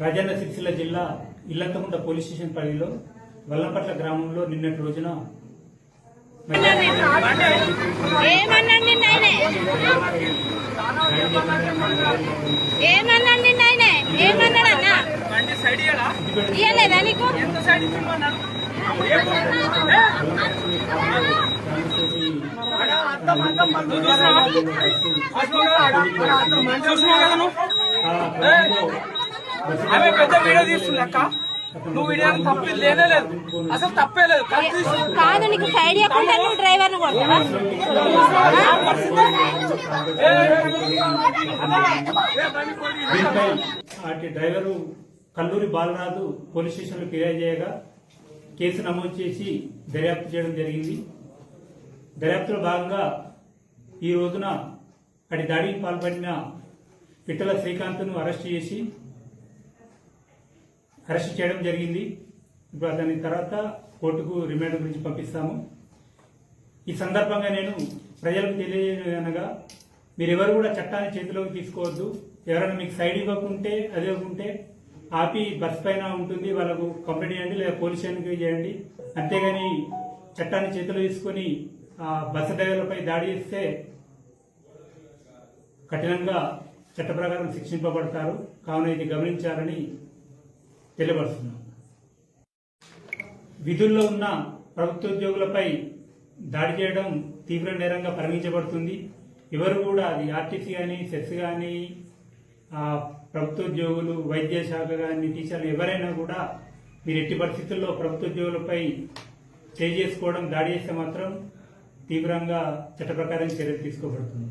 రాజన్న సిరిసిల్ల జిల్లా Illanthakunta police station పరిధిలో వల్లంపట్ల గ్రామంలో నిన్నటి రోజున ఏమన్నాడు కదా నువ్వు? ఆమె పెద్ద వీడియో తీస్తుందక్క నువ్వు వీడియో తప్పి లేనే లేదు అసలు తప్పే లేదు కాదు నీకు సైడ్ ఇవ్వకుండా నువ్వు డ్రైవర్ను కొడతావా అటు డ్రైవరు కల్లూరి బాలరాజు పోలీస్ స్టేషన్లో ఫిర్యాదు చేయగా కేసు నమోదు చేసి దర్యాప్తు చేయడం జరిగింది దర్యాప్తులో భాగంగా ఈ రోజున అటు దాడికి పాల్పడిన పిట్టల శ్రీకాంత్ను అరెస్ట్ చేసి అరెస్ట్ చేయడం జరిగింది. ఇప్పుడు దాని తర్వాత కోర్టుకు రిమాండ్ గురించి పంపిస్తాము. ఈ సందర్భంగా నేను ప్రజలకు తెలియజేయనగా మీరెవరు కూడా చట్టాన్ని చేతిలోకి తీసుకోవద్దు. ఎవరైనా మీకు సైడ్ ఇవ్వకుంటే అదే ఇవ్వకుంటే ఆపి బస్ పైన ఉంటుంది. వాళ్ళకు కంప్లైంట్ చేయండి లేదా పోలీస్ స్టేషన్కి చేయండి. అంతేగాని చట్టాన్ని చేతిలో తీసుకొని ఆ బస్సు డ్రైవర్లపై దాడి చేస్తే కఠినంగా చట్ట ప్రకారం శిక్షింపబడతారు. కావున ఇది గమనించాలని తెలియపరుస్తున్నాం. విధుల్లో ఉన్న ప్రభుత్వ ఉద్యోగులపై దాడి చేయడం తీవ్ర నేరంగా పరిగణించబడుతుంది. ఎవరు కూడా అది ఆర్టీసీ కానీ సెస్ కానీ ప్రభుత్వ ఉద్యోగులు వైద్య శాఖ కానీ టీచర్లు ఎవరైనా కూడా మీరు ఎట్టి పరిస్థితుల్లో ప్రభుత్వ ఉద్యోగులపై చేసుకోవడం దాడి చేస్తే మాత్రం తీవ్రంగా చట్ట ప్రకారం చర్యలు తీసుకోబడుతుంది.